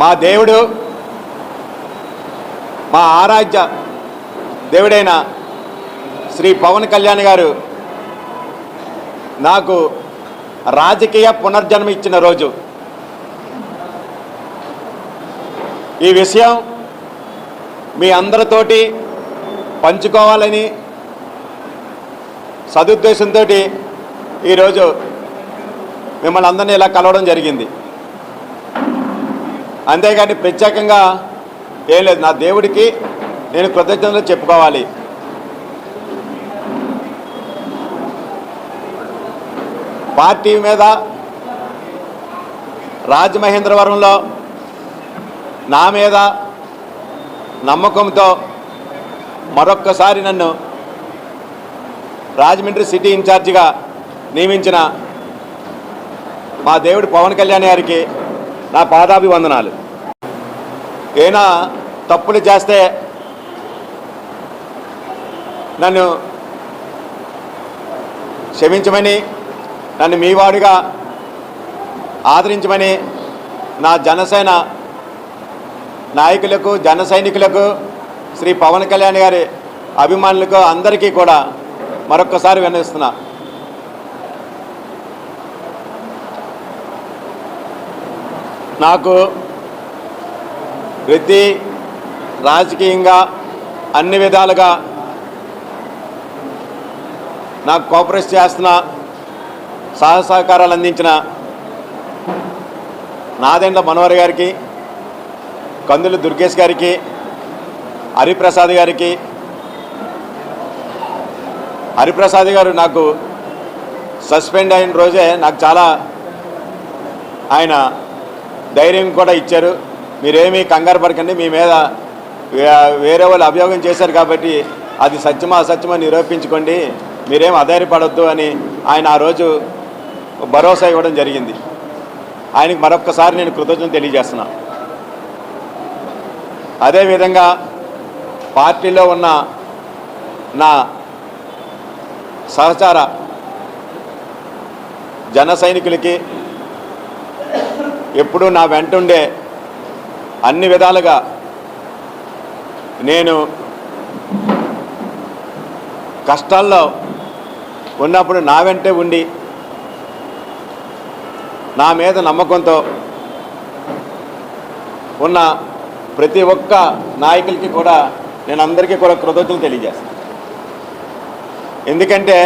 మా దేవుడు మా ఆరాధ్య దేవుడైన శ్రీ పవన్ కళ్యాణ్ గారు నాకు రాజకీయ పునర్జన్మ ఇచ్చిన రోజు. ఈ విషయం మీ అందరితోటి పంచుకోవాలని సదుద్దేశంతో ఈరోజు మిమ్మల్ని అందరినీ ఇలా కలవడం జరిగింది. అంతేగాని ప్రత్యేకంగా ఏం లేదు. నా దేవుడికి నేను కృతజ్ఞతలు చెప్పుకోవాలి. పార్టీ మీద రాజమహేంద్రవరంలో నా మీద నమ్మకంతో మరొక్కసారి నన్ను రాజమండ్రి సిటీ ఇన్ఛార్జిగా నియమించిన మా దేవుడు పవన్ కళ్యాణ్ గారికి నా పాదాభివందనాలు. ఏనా తప్పులు చేస్తే నన్ను క్షమించమని నన్ను మీవాడుగా ఆదరించమని నా జనసేన నాయకులకు జన సైనికులకు శ్రీ పవన్ కళ్యాణ్ గారి అభిమానులకు అందరికీ కూడా మరొక్కసారి విన్నవిస్తున్నా. నాకు ప్రతి రాజకీయంగా అన్ని విధాలుగా నాకు కోఆపరేట్ చేస్తున్న సహాయ సహకారాలు అందించిన నాదెండ్ల మనోహర్ గారికి కందులు దుర్గేష్ గారికి హరిప్రసాద్ గారికి హరిప్రసాద్ గారు నాకు సస్పెండ్ అయిన రోజే నాకు చాలా ఆయన ధైర్యం కూడా ఇచ్చారు. మీరేమీ కంగారు పడకండి మీ మీద వే- వేరే వాళ్ళు అభియోగం చేశారు కాబట్టి అది సత్యమా అసత్యమా నిరూపించుకోండి. మీరేం అధైర్యపడొద్దు అని ఆయన ఆ రోజు భరోసా ఇవ్వడం జరిగింది. ఆయనకి మరొక్కసారి నేను కృతజ్ఞత తెలియజేస్తున్నా. అదేవిధంగా పార్టీలో ఉన్న నా సహచార జన సైనికులకి ఎప్పుడూ నా వెంటుండే అన్ని విధాలుగా నేను కష్టాల్లో ఉన్నప్పుడు నా వెంటే ఉండి నా మీద నమ్మకంతో ఉన్న ప్రతి ఒక్క నాయకులకి కూడా నేను అందరికీ కూడా కృతజ్ఞతలు తెలియజేస్తాను. ఎందుకంటే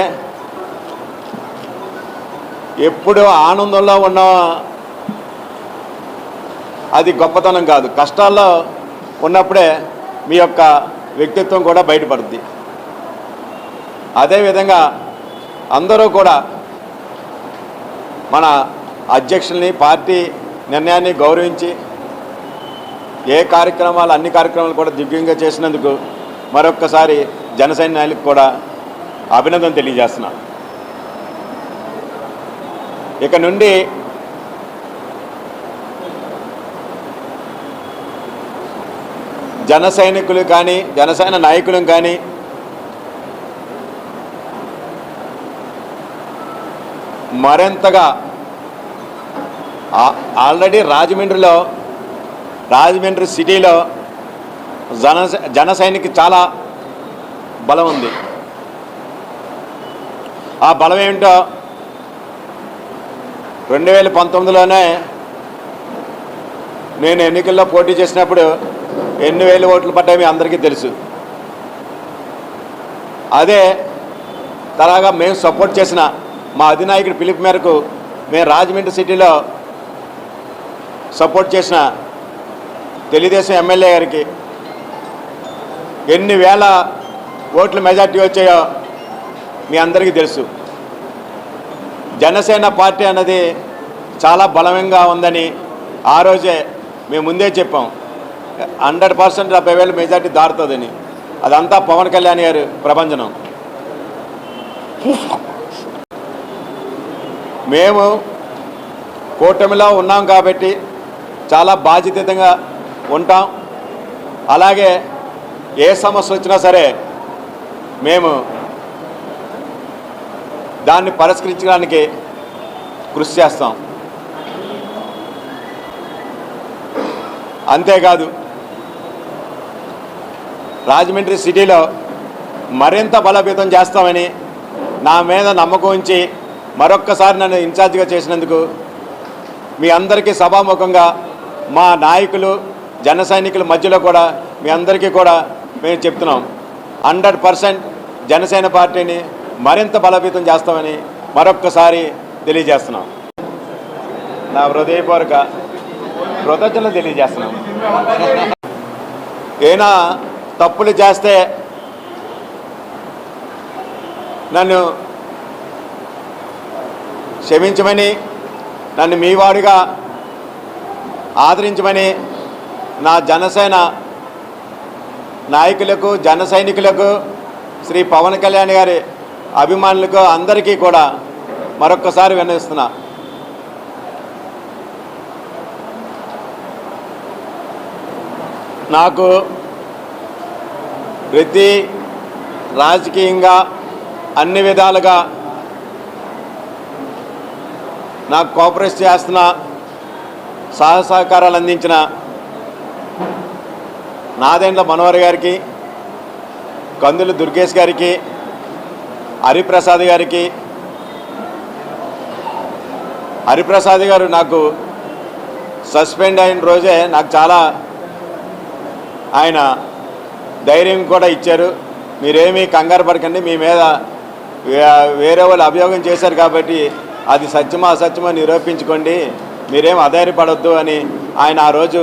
ఎప్పుడు ఆనందంలో ఉన్న అది గొప్పతనం కాదు. కష్టాల్లో ఉన్నప్పుడే మీ యొక్క వ్యక్తిత్వం కూడా బయటపడుద్ది. అదేవిధంగా అందరూ కూడా మన అధ్యక్షుల్ని పార్టీ నిర్ణయాన్ని గౌరవించి ఏ కార్యక్రమాలు అన్ని కార్యక్రమాలు కూడా దివ్యంగా చేసినందుకు మరొక్కసారి జనసేన నాయకులకు కూడా అభినందన తెలియజేస్తున్నా ఇక నుండి జన సైనికులు కానీ జనసేన నాయకులు కానీ. మరింతగా ఆ- ఆల్రెడీ రాజమండ్రిలో రాజమండ్రి సిటీలో జన జన సైనిక చాలా బలం ఉంది. ఆ బలం ఏమిటో రెండు వేల పంతొమ్మిదిలోనే నేను ఎన్నికల్లో పోటీ చేసినప్పుడు ఎన్ని వేలు ఓట్లు పడ్డాయి మీ అందరికీ తెలుసు. అదే తలాగా మేము సపోర్ట్ చేసిన మా అధినాయకుడి పిలుపు మేరకు మేము రాజమండ్రి సిటీలో సపోర్ట్ చేసిన తెలుగుదేశం ఎమ్మెల్యే గారికి ఎన్ని వేల ఓట్లు మెజార్టీ వచ్చాయో మీ అందరికీ తెలుసు. జనసేన పార్టీ అన్నది చాలా బలంగా ఉందని ఆ రోజే మేము ముందే చెప్పాం. హండ్రెడ్ పర్సెంట్ డెబ్బై వేల మెజార్టీ దారుతుందని. అదంతా పవన్ కళ్యాణ్ గారు ప్రభంజనం. మేము కూటమిలో ఉన్నాం కాబట్టి చాలా బాధ్యతగా ఉంటాం. అలాగే ఏ సమస్య వచ్చినా సరే మేము దాన్ని పరిష్కరించడానికి కృషి చేస్తాం. అంతేకాదు రాజమండ్రి సిటీలో మరింత బలోపేతం చేస్తామని నా మీద నమ్మకం ఉంచి మరొక్కసారి నన్ను ఇన్ఛార్జిగా చేసినందుకు మీ అందరికీ సభాముఖంగా మా నాయకులు జన సైనికుల మధ్యలో కూడా మీ అందరికీ కూడా మేము చెప్తున్నాం. హండ్రెడ్ పర్సెంట్ జనసేన పార్టీని మరింత బలోపేతం చేస్తామని మరొక్కసారి తెలియజేస్తున్నాం. నా హృదయపూర్వక కృతజ్ఞతలు తెలియజేస్తున్నాం. ఏనా తప్పులు చేస్తే నన్ను క్షమించమని నన్ను మీ వాడిగా ఆదరించమని నా జనసేన నాయకులకు జన సైనికులకు శ్రీ పవన్ కళ్యాణ్ గారి అభిమానులకు అందరికీ కూడా మరొక్కసారి విన్నవిస్తున్నా నాకు ప్రతి రాజకీయంగా అన్ని విధాలుగా నాకు కోఆపరేట్ చేస్తున్న సహాయ సహకారాలు అందించిన నాదేండ్ల మనోహర్ గారికి కందులు దుర్గేష్ గారికి హరిప్రసాద్ గారికి హరిప్రసాద్ గారు నాకు సస్పెండ్ అయిన రోజే నాకు చాలా ఆయన ధైర్యం కూడా ఇచ్చారు. మీరేమీ కంగారు పడకండి మీ మీద వేరే వాళ్ళు అభియోగం చేశారు కాబట్టి అది సత్యమా అసత్యమా నిరూపించుకోండి. మీరేం అధైర్యపడొద్దు అని ఆయన ఆ రోజు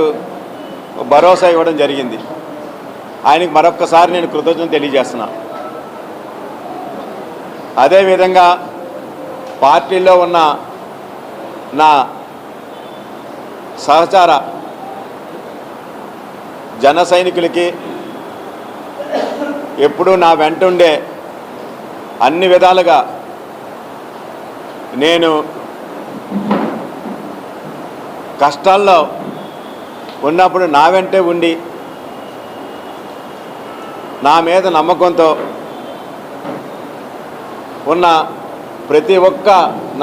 భరోసా ఇవ్వడం జరిగింది. ఆయనకి మరొక్కసారి నేను కృతజ్ఞత తెలియజేస్తున్నా. అదేవిధంగా పార్టీలో ఉన్న నా సహచార జన సైనికులకి ఎప్పుడూ నా వెంట ఉండే అన్ని విధాలుగా నేను కష్టాల్లో ఉన్నప్పుడు నా వెంటే ఉండి నా మీద నమ్మకంతో ఉన్న ప్రతి ఒక్క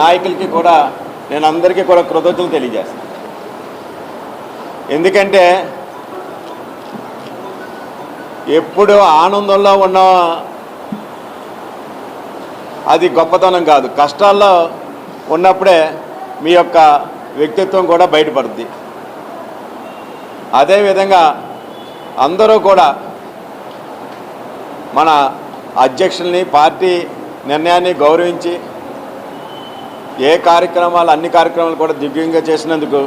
నాయకులకి కూడా నేను అందరికీ కూడా కృతజ్ఞతలు తెలియజేస్తాను. ఎందుకంటే ఎప్పుడు ఆనందంలో ఉన్న అది గొప్పతనం కాదు. కష్టాల్లో ఉన్నప్పుడే మీ యొక్క వ్యక్తిత్వం కూడా బయటపడుద్ది. అదేవిధంగా అందరూ కూడా మన అధ్యక్షుల్ని పార్టీ నిర్ణయాన్ని గౌరవించి ఏ కార్యక్రమాలు అన్ని కార్యక్రమాలు కూడా దివ్యంగా చేసినందుకు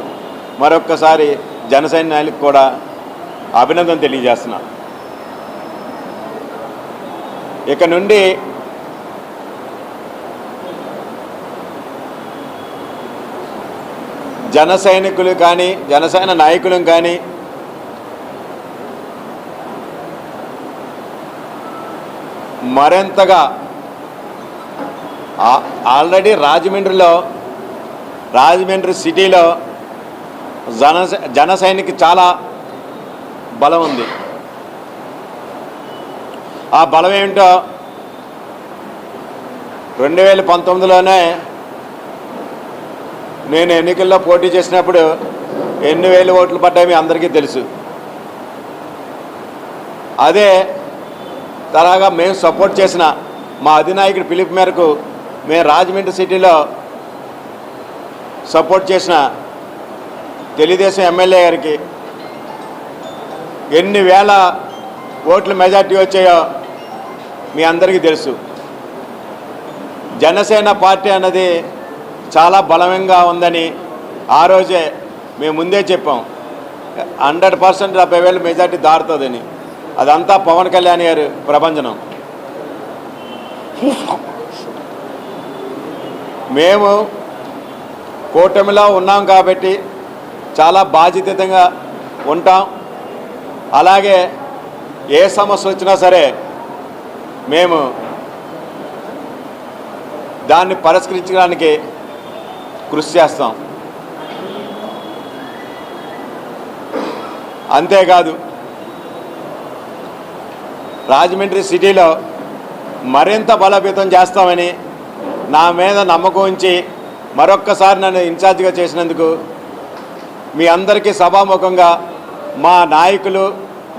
మరొక్కసారి జనసేన నాయకులకు కూడా అభినందన తెలియజేస్తున్నాను. ఇక నుండి జన సైనికులు కానీ జనసేన నాయకులు కానీ మరింతగా ఆ- ఆల్రెడీ రాజమండ్రిలో రాజమండ్రి సిటీలో జన జన చాలా బలం ఉంది. ఆ బలం ఏమిటో రెండు వేల పంతొమ్మిదిలోనే నేను ఎన్నికల్లో పోటీ చేసినప్పుడు ఎన్ని వేలు ఓట్లు పడ్డాయి మీ అందరికీ తెలుసు. అదే తరగా మేము సపోర్ట్ చేసిన మా అధినాయకుడి పిలుపు మేరకు మేము రాజమండ్రి సిటీలో సపోర్ట్ చేసిన తెలుగుదేశం ఎమ్మెల్యే గారికి ఎన్ని వేల ఓట్ల మెజార్టీ వచ్చాయో మీ అందరికీ తెలుసు. జనసేన పార్టీ అన్నది చాలా బలంగా ఉందని ఆ రోజే మేము ముందే చెప్పాం. హండ్రెడ్ పర్సెంట్ డెబ్బై వేలు మెజార్టీ దారుతుందని అదంతా పవన్ కళ్యాణ్ గారు ప్రభంజనం. మేము కూటమిలో ఉన్నాం కాబట్టి చాలా బాధ్యతగా ఉంటాం. అలాగే ఏ సమస్య వచ్చినా సరే మేము దాన్ని పరిష్కరించడానికి కృషి చేస్తాం. అంతేకాదు రాజమండ్రి సిటీలో మరింత బలోపేతం చేస్తామని నా మీద నమ్మకం ఉంచి మరొక్కసారి నన్ను ఇన్ఛార్జిగా చేసినందుకు మీ అందరికీ సభాముఖంగా మా నాయకులు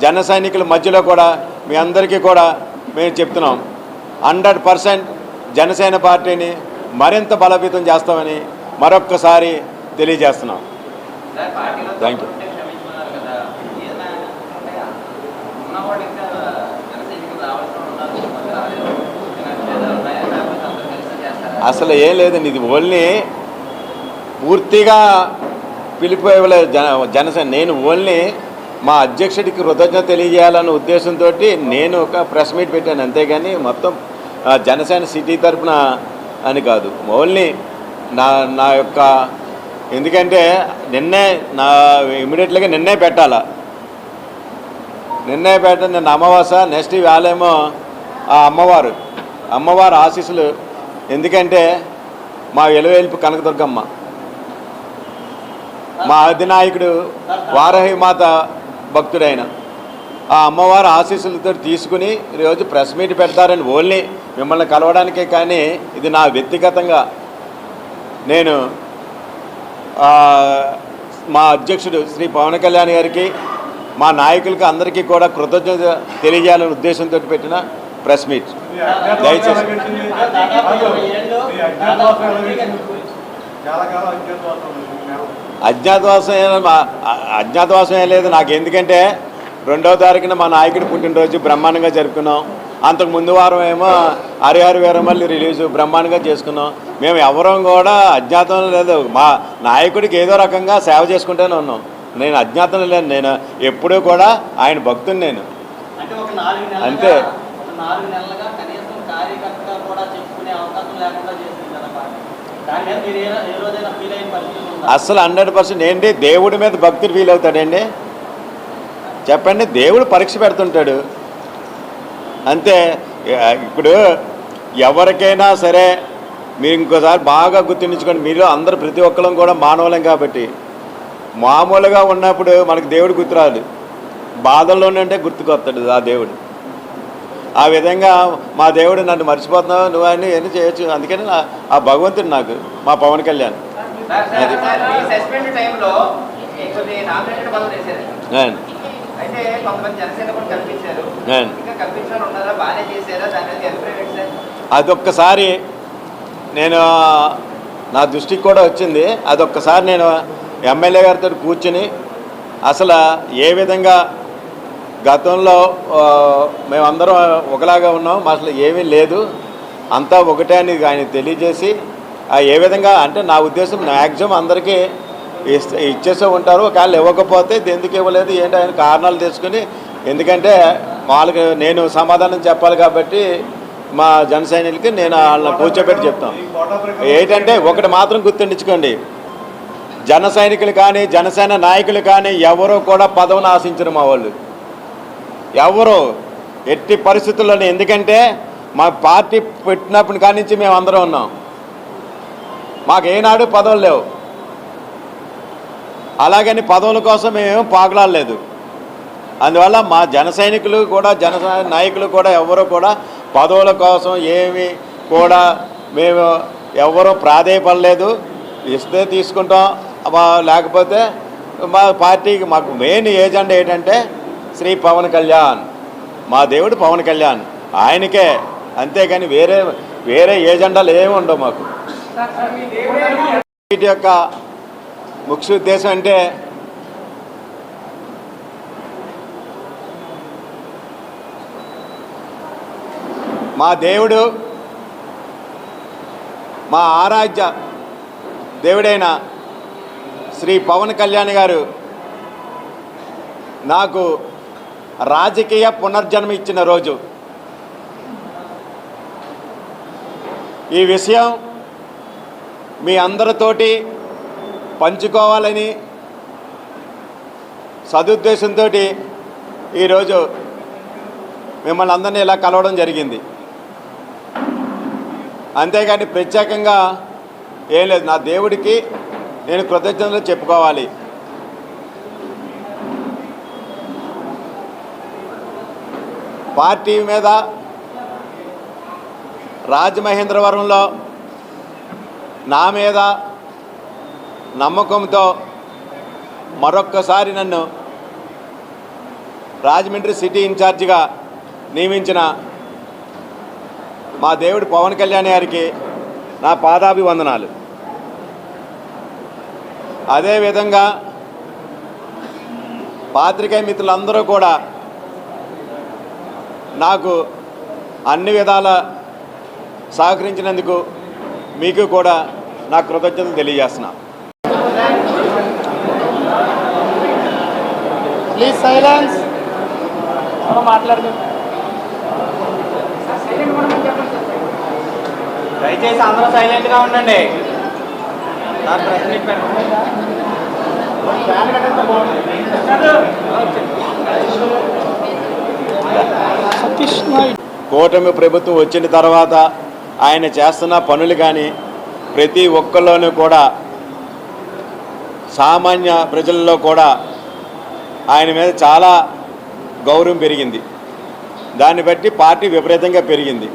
జన సైనికుల మధ్యలో కూడా మీ అందరికీ కూడా మేము చెప్తున్నాం. హండ్రెడ్ పర్సెంట్ జనసేన పార్టీని మరింత బలోపేతం చేస్తామని మరొక్కసారి తెలియజేస్తున్నాం. కలిసి చేస్తారా? అసలు ఏం లేదండి ఇది ఓన్లీ పూర్తిగా పిలుపు ఇవ్వలేదు జన జనసేన. నేను ఓన్లీ మా అధ్యక్షుడికి కృతజ్ఞత తెలియజేయాలన్న ఉద్దేశంతో నేను ఒక ప్రెస్ మీట్ పెట్టాను అంతేగాని మొత్తం జనసేన సిటీ తరపున అని కాదు. ఓన్లీ నా నా యొక్క ఎందుకంటే నిన్నే నా ఇమీడియట్గా నిన్నే పెట్టాలా? నిన్నే పెట్ట నిన్న అమావాస నెక్స్ట్ వేళేమో ఆ అమ్మవారు అమ్మవారు ఆశీస్సులు. ఎందుకంటే మా ఎలువేల్పు కనకదుర్గమ్మ మా అధినాయకుడు వారహిమాత భక్తుడైన. ఆ అమ్మవారి ఆశీస్సులతో తీసుకుని ఈరోజు ప్రెస్ మీట్ పెడతారని ఓన్లీ మిమ్మల్ని కలవడానికే కానీ ఇది నా వ్యక్తిగతంగా నేను మా అధ్యక్షుడు శ్రీ పవన్ కళ్యాణ్ గారికి మా నాయకులకి అందరికీ కూడా కృతజ్ఞత తెలియజేయాలనే ఉద్దేశంతో పెట్టిన ప్రెస్ మీట్. దయచేసి. చాలా కాలం అజ్ఞాతవాసం. అజ్ఞాతవాసం ఏం లేదు. నాకు ఎందుకంటే రెండవ తారీఖున మా నాయకుడి పుట్టినరోజు బ్రహ్మాండంగా జరుపుకున్నాం. అంతకు ముందు వారం ఏమో హరిహర వీరమల్లి రిలీజ్ బ్రహ్మాండంగా చేసుకున్నాం. మేము ఎవరం కూడా అజ్ఞాతం లేదు. మా నాయకుడికి ఏదో రకంగా సేవ చేసుకుంటూనే ఉన్నాం. నేను అజ్ఞాతం లేదు నేను ఎప్పుడూ కూడా ఆయన భక్తుని నేను. అంతే. ఒక నాలుగు నెలలుగా కనీసం కార్యకర్తగా కూడా చెప్పుకునే అవకాశం లేకుండా చేసింది కదా అసలు హండ్రెడ్ పర్సెంట్. ఏంటి? దేవుడి మీద భక్తుడు ఫీల్ అవుతాడండి చెప్పండి. దేవుడు పరీక్ష పెడుతుంటాడు. అంతే. ఇప్పుడు ఎవరికైనా సరే మీరు ఇంకోసారి బాగా గుర్తుంచుకోండి. మీరు అందరు ప్రతి ఒక్కరం కూడా మానవులం కాబట్టి. మామూలుగా ఉన్నప్పుడు మనకు దేవుడు గుర్తురాదు. బాధల్లోనే అంటే గుర్తుకొస్తాడు ఆ దేవుడు. ఆ విధంగా మా దేవుడు నన్ను మర్చిపోతున్నావు నువ్వు అని ఎన్ని చేయొచ్చు. అందుకని ఆ భగవంతుడు నాకు మా పవన్ కళ్యాణ్. అది. అదొక్కసారి నేను నా దృష్టికి కూడా వచ్చింది. అదొక్కసారి నేను ఎమ్మెల్యే గారితో కూర్చుని అసలు ఏ విధంగా గతంలో మేమందరం ఒకలాగా ఉన్నాం. అసలు ఏమీ లేదు. అంతా ఒకటే అని ఆయన తెలియజేసి ఏ విధంగా అంటే నా ఉద్దేశం మ్యాక్సిమం అందరికీ ఇచ్చేసే ఉంటారు. ఒకవేళ ఇవ్వకపోతే ఎందుకు ఇవ్వలేదు? ఏంటి? ఆయన కారణాలు తెలుసుకుని ఎందుకంటే వాళ్ళకి నేను సమాధానం చెప్పాలి కాబట్టి మా జన సైనికులకి నేను వాళ్ళని కూర్చోబెట్టి చెప్తాను. ఏంటంటే ఒకటి మాత్రం గుర్తుండించుకోండి. జన సైనికులు కానీ జనసేన నాయకులు కానీ ఎవరూ కూడా పదవిని ఆశించరు మా వాళ్ళు. ఎవరు ఎట్టి పరిస్థితుల్లోనే. ఎందుకంటే మా పార్టీ పెట్టినప్పటి కాడి నుంచి మేము అందరం ఉన్నాం. మాకు ఏనాడు పదవులు లేవు. అలాగని పదవుల కోసం మేము పాకులాడలేదు. అందువల్ల మా జన సైనికులు కూడా జన నాయకులు కూడా ఎవరు కూడా పదవుల కోసం ఏమి కూడా మేము ఎవరూ ప్రాధేయపడలేదు. ఇస్తే తీసుకుంటాం. లేకపోతే మా పార్టీకి మాకు మెయిన్ ఏజెండా ఏంటంటే శ్రీ పవన్ కళ్యాణ్. మా దేవుడు పవన్ కళ్యాణ్. ఆయనకే అంతేగాని వేరే వేరే ఏజెండాలు ఏమి ఉండవు మాకు. వీటి యొక్క ముఖ్య ఉద్దేశం అంటే మా దేవుడు మా ఆరాధ్య దేవుడైన శ్రీ పవన్ కళ్యాణ్ గారు నాకు రాజకీయ పునర్జన్మ ఇచ్చిన రోజు. ఈ విషయం మీ అందరితోటి పంచుకోవాలని సదుద్దేశంతో ఈరోజు మిమ్మల్ని అందరినీ ఇలా కలవడం జరిగింది. అంతేగాని ప్రత్యేకంగా ఏం లేదు. నా దేవుడికి నేను కృతజ్ఞతలు చెప్పుకోవాలి. పార్టీ మీద రాజమహేంద్రవరంలో నా మీద నమ్మకంతో మరొక్కసారి నన్ను రాజమండ్రి సిటీ ఇన్ఛార్జిగా నియమించిన మా దేవుడు పవన్ కళ్యాణ్ గారికి నా పాదాభివందనాలు. అదేవిధంగా పాత్రికేయ మిత్రులందరూ కూడా నాకు అన్ని విధాల సహకరించినందుకు మీకు కూడా నా కృతజ్ఞతలు తెలియజేస్తున్నా. ప్లీజ్ సైలెన్స్ మాట్లాడదు. దయచేసి అందరూ సైలెంట్గా ఉండండి. నాకు ప్రశ్న చెప్పాను సతీష్ నాయుడు కూటమి ప్రభుత్వం వచ్చిన తర్వాత ఆయన చేస్తున్న పనులు కానీ ప్రతి ఒక్కళ్ళలోనూ కూడా సామాన్య ప్రజల్లో కూడా ఆయన మీద చాలా గౌరవం పెరిగింది. దాన్ని బట్టి పార్టీ విపరీతంగా పెరిగింది.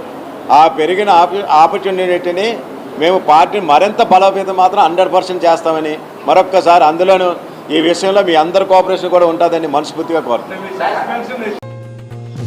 ఆ పెరిగిన ఆప ఆపర్చునిటీని మేము పార్టీని మరింత బలోపేతం మాత్రం హండ్రెడ్ పర్సెంట్ చేస్తామని మరొక్కసారి అందులోనూ ఈ విషయంలో మీ అందరి కోఆపరేషన్ కూడా ఉంటుందని మనస్ఫూర్తిగా కోరుతున్నాను